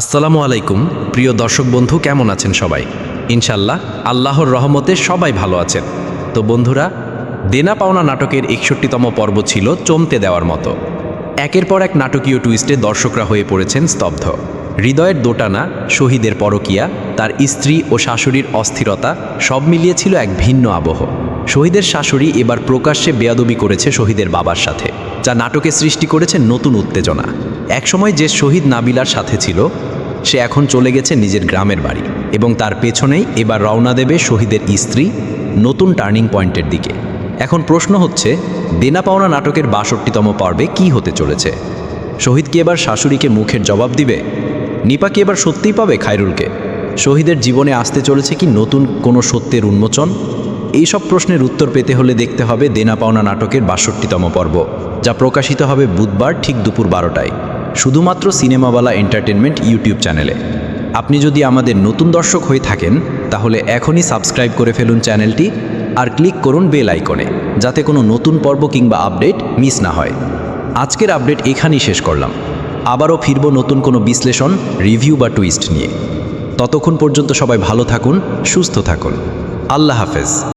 আসসালামু আলাইকুম, প্রিয় দর্শক বন্ধু, কেমন আছেন সবাই? ইনশাল্লাহ, আল্লাহর রহমতে সবাই ভালো আছেন। তো বন্ধুরা, দেনা পাওনা নাটকের একষট্টিতম পর্ব ছিল চমতে দেওয়ার মতো। একের পর এক নাটকীয় টুইস্টে দর্শকরা হয়ে পড়েছেন স্তব্ধ। হৃদয়ের দোটানা, শহীদের পরকিয়া, তার স্ত্রী ও শাশুড়ির অস্থিরতা, সব মিলিয়ে ছিল এক ভিন্ন আবহ। শহীদের শাশুড়ি এবার প্রকাশ্যে বেয়াদবি করেছে শহীদের বাবার সাথে। যা নাটকে সৃষ্টি করেছে নতুন উত্তেজনা। একসময় যে শহীদ নাবিলার সাথে ছিল, সে এখন চলে গেছে নিজের গ্রামের বাড়ি এবং তার পেছনেই এবার রওনা দেবে শহীদের স্ত্রী নতুন টার্নিং পয়েন্টের দিকে। এখন প্রশ্ন হচ্ছে, দেনা পাওনা নাটকের বাষট্টিতম পর্বে কি হতে চলেছে? শহীদ কি এবার শাশুড়িকে মুখের জবাব দিবে? নিপা কি এবার সত্যিই পাবে খায়রুলকে? শহীদের জীবনে আসতে চলেছে কি নতুন কোনো সত্যের উন্মোচন? এই সব প্রশ্নের উত্তর পেতে হলে দেখতে হবে দেনা পাওনা নাটকের বাষট্টিতম পর্ব, যা প্রকাশিত হবে বুধবার ঠিক দুপুর বারোটায়, শুধুমাত্র সিনেমাওয়ালা এন্টারটেনমেন্ট ইউটিউব চ্যানেলে। আপনি যদি আমাদের নতুন দর্শক হয়ে থাকেন, তাহলে এখনই সাবস্ক্রাইব করে ফেলুন চ্যানেলটি আর ক্লিক করুন বেল আইকনে, যাতে কোনো নতুন পর্ব কিংবা আপডেট মিস না হয়। আজকের আপডেট এখানেই শেষ করলাম। আবারও ফিরব নতুন কোনো বিশ্লেষণ, রিভিউ বা টুইস্ট নিয়ে। ততক্ষণ পর্যন্ত সবাই ভালো থাকুন, সুস্থ থাকুন। আল্লাহ হাফেজ।